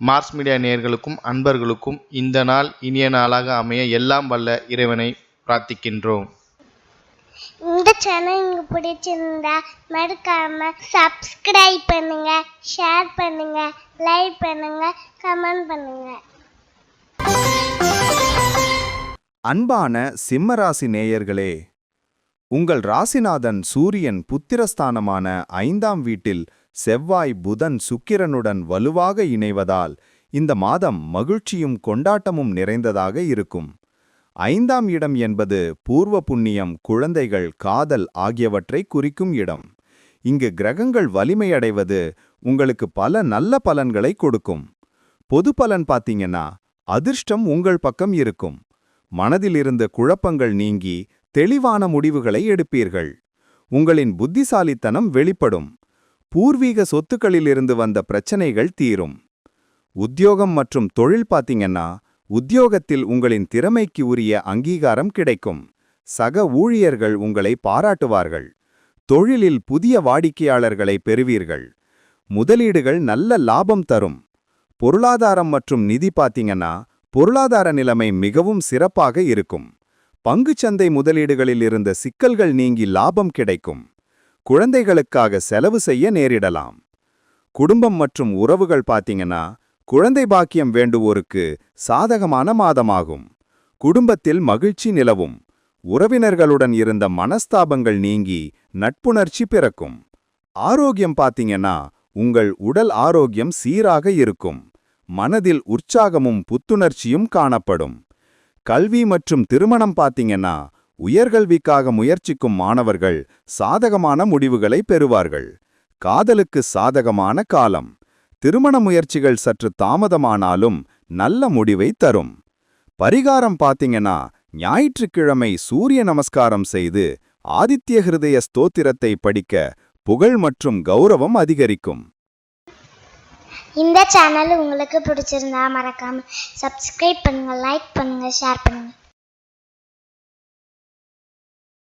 Mars media நேயர்களுக்கும் அன்பர்களுக்கும் இந்த நாள் இனிய நாளாக அமைய எல்லாம் வல்ல இறைவனை பிரார்த்திக்கின்றோம். இந்த சேனல் உங்களுக்கு பிடிச்சிருந்தா மறக்காம சப்ஸ்கிரைப் பண்ணுங்க ஷேர் பண்ணுங்க லைக் பண்ணுங்க கமெண்ட் பண்ணுங்க. அன்பான சிம்மராசி நேயர்களே உங்கள் ராசிநாதன் சூரியன் புத்திரஸ்தானமான ஐந்தாம் வீட்டில் செவ்வாய் புதன் சுக்கிரனுடன் வலுவாக இணைவதால் இந்த மாதம் மகிழ்ச்சியும் கொண்டாட்டமும் நிறைந்ததாக இருக்கும். ஐந்தாம் இடம் என்பது பூர்வ புண்ணியம் குழந்தைகள் காதல் ஆகியவற்றை குறிக்கும் இடம். இங்கு கிரகங்கள் வலிமையடைவது உங்களுக்கு பல நல்ல பலன்களை கொடுக்கும். பொது பலன் பார்த்தீங்கன்னா அதிர்ஷ்டம் உங்கள் பக்கம் இருக்கும். மனதிலிருந்து குழப்பங்கள் நீங்கி தெளிவான முடிவுகளை எடுப்பீர்கள். உங்களின் புத்திசாலித்தனம் வெளிப்படும். பூர்வீக சொத்துக்களிலிருந்து வந்த பிரச்சனைகள் தீரும். உத்தியோகம் மற்றும் தொழில் பார்த்தீங்கன்னா உத்தியோகத்தில் உங்களின் திறமைக்கு உரிய அங்கீகாரம் கிடைக்கும். சக ஊழியர்கள் உங்களை பாராட்டுவார்கள். தொழிலில் புதிய வாடிக்கையாளர்களை பெறுவீர்கள். முதலீடுகள் நல்ல லாபம் தரும். பொருளாதாரம் மற்றும் நிதி பார்த்தீங்கன்னா பொருளாதார நிலைமை மிகவும் சிறப்பாக இருக்கும். பங்குச்சந்தை முதலீடுகளில் இருந்த சிக்கல்கள் நீங்கி லாபம் கிடைக்கும். குழந்தைகளுக்காக செலவு செய்ய நேரிடலாம். குடும்பம் மற்றும் உறவுகள் பாத்தீங்கன்னா குழந்தை பாக்கியம் வேண்டுவோருக்கு சாதகமான மாதமாகும். குடும்பத்தில் மகிழ்ச்சி நிலவும். உறவினர்களுடன் இருந்த மனஸ்தாபங்கள் நீங்கி நட்புணர்ச்சி பிறக்கும். ஆரோக்கியம் பாத்தீங்கன்னா உங்கள் உடல் ஆரோக்கியம் சீராக இருக்கும். மனதில் உற்சாகமும் புத்துணர்ச்சியும் காணப்படும். கல்வி மற்றும் திருமணம் பாத்தீங்கன்னா உயர்கல்விக்காக முயற்சிக்கும் மாணவர்கள் சாதகமான முடிவுகளை பெறுவார்கள். காதலுக்கு சாதகமான காலம். திருமண முயற்சிகள் சற்று தாமதமானாலும் நல்ல முடிவை தரும். பரிகாரம் பாத்தீங்கன்னா ஞாயிற்றுக்கிழமை சூரிய நமஸ்காரம் செய்து ஆதித்ய ஹிருதய ஸ்தோத்திரத்தை படிக்க புகழ் மற்றும் கௌரவம் அதிகரிக்கும். இந்த சேனல் உங்களுக்கு பிடிச்சிருந்தா மறக்காம சப்ஸ்கிரைப் பண்ணுங்க லைக் பண்ணுங்க ஷேர் பண்ணுங்க.